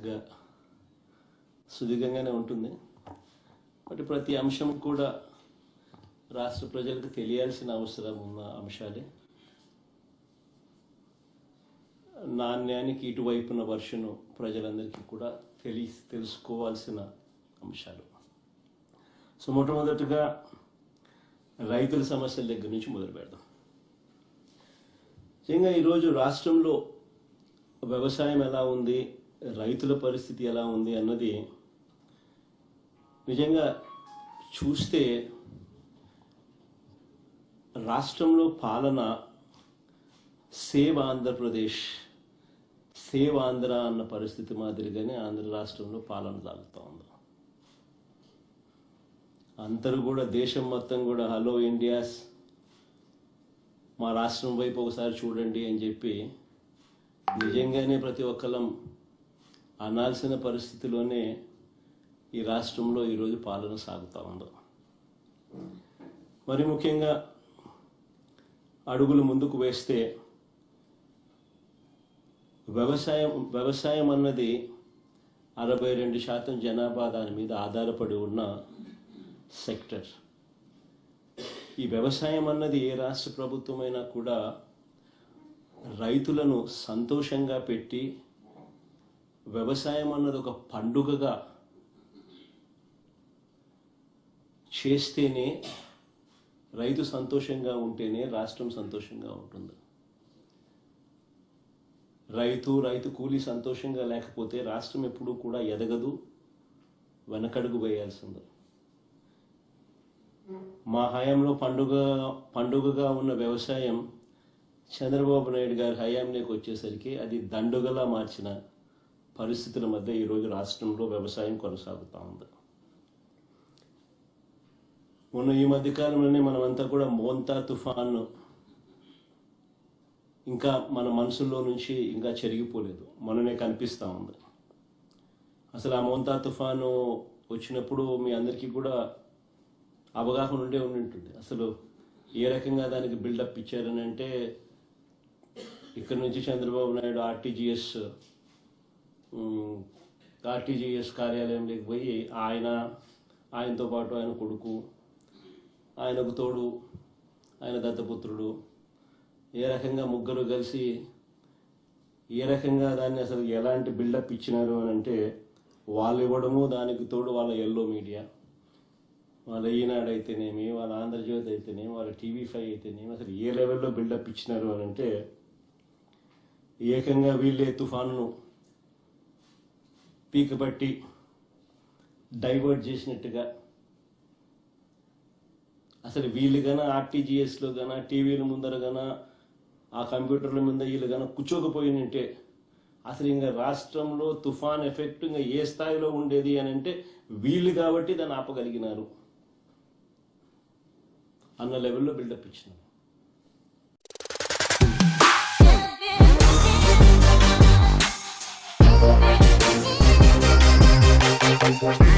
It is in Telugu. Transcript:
కొద్దిగా సుదీర్ఘంగానే ఉంటుంది. బట్ ప్రతి అంశం కూడా రాష్ట్ర ప్రజలకు తెలియాల్సిన అవసరం ఉన్న అంశాలే. నాణ్యానికి ఇటువైపున వర్షను ప్రజలందరికీ కూడా తెలి తెలుసుకోవాల్సిన అంశాలు. సో మొట్టమొదటిగా రైతుల సమస్యల దగ్గర నుంచి మొదలు పెడదాం. నిజంగా ఈరోజు రాష్ట్రంలో వ్యవసాయం ఎలా ఉంది? రైతుల పరిస్థితి ఎలా ఉంది అన్నది నిజంగా చూస్తే రాష్ట్రంలో పాలన సేవ్ ఆంధ్రప్రదేశ్ సేవ్ ఆంధ్ర అన్న పరిస్థితి మాదిరిగానే ఆంధ్ర రాష్ట్రంలో పాలన సాగుతూ ఉంది. అందరూ కూడా దేశం మొత్తం కూడా హలో ఇండియాస్ మా రాష్ట్రం వైపు ఒకసారి చూడండి అని చెప్పి నిజంగానే ప్రతి ఒక్కళ్ళం అనాల్సిన పరిస్థితిలోనే ఈ రాష్ట్రంలో ఈరోజు పాలన సాగుతూ ఉంది. మరి ముఖ్యంగా అడుగులు ముందుకు వేస్తే వ్యవసాయం వ్యవసాయం అన్నది అరవై రెండు శాతం జనాభా దాని మీద ఆధారపడి ఉన్న సెక్టర్. ఈ వ్యవసాయం అన్నది ఏ రాష్ట్ర ప్రభుత్వమైనా కూడా రైతులను సంతోషంగా పెట్టి వ్యవసాయం అన్నది ఒక పండుగగా చేస్తేనే రైతు సంతోషంగా ఉంటేనే రాష్ట్రం సంతోషంగా ఉంటుంది. రైతు రైతు కూలీ సంతోషంగా లేకపోతే రాష్ట్రం ఎప్పుడూ కూడా ఎదగదు వెనకడుగు వేయాల్సిందే. మా హయాంలో పండుగ పండుగగా ఉన్న వ్యవసాయం చంద్రబాబు నాయుడు గారి హయాంలోకి వచ్చేసరికి అది దండుగలా మార్చిన పరిస్థితుల మధ్య ఈరోజు రాష్ట్రంలో వ్యవసాయం కొనసాగుతూ ఉంది మొన్న ఈ మధ్య కాలంలోనే మనమంతా కూడా మోంతా తుఫాన్ ఇంకా మన మనసుల్లో నుంచి ఇంకా చెరిగిపోలేదు. మననే కనిపిస్తూ ఉంది. అసలు ఆ మోంతా తుఫాను వచ్చినప్పుడు మీ అందరికీ కూడా అవగాహన ఉండే ఉండి ఉంటుంది అసలు ఏ రకంగా దానికి బిల్డప్ ఇచ్చారని అంటే ఇక్కడ నుంచి చంద్రబాబు నాయుడు ఆర్టీజీఎస్ ఆర్టీజీఎస్ కార్యాలయంలోకి పోయి ఆయన ఆయనతో పాటు ఆయన కొడుకు ఆయనకు తోడు ఆయన దత్తపుత్రుడు ఏ రకంగా ముగ్గురు కలిసి ఏ రకంగా దాన్ని అసలు ఎలాంటి బిల్డప్ ఇచ్చినారు అని అంటే వాళ్ళు ఇవ్వడము దానికి తోడు వాళ్ళ ఎల్లో మీడియా. వాళ్ళ ఈనాడు అయితేనేమి వాళ్ళ ఆంధ్రజ్యోతి అయితేనేమి వాళ్ళ టీవీ ఫైవ్ అయితేనేమి అసలు ఏ లెవెల్లో బిల్డప్ ఇచ్చినారు అని అంటే ఏకంగా వీళ్ళే తుఫాను పీకబట్టి డైవర్ట్ చేసినట్టుగా. అసలు వీళ్ళు గన ఆర్టీజీఎస్లో గన టీవీల ముందర గన ఆ కంప్యూటర్ల ముందర వీళ్ళు గన కూర్చోకపోయినంటే అసలు ఇంకా రాష్ట్రంలో తుఫాన్ ఎఫెక్ట్ ఇంకా ఏ స్థాయిలో ఉండేది అని అంటే వీళ్ళు కాబట్టి దాన్ని ఆపగలిగినారు. అన్న లెవెల్లో బిల్డప్ ఇచ్చినారు. Bye.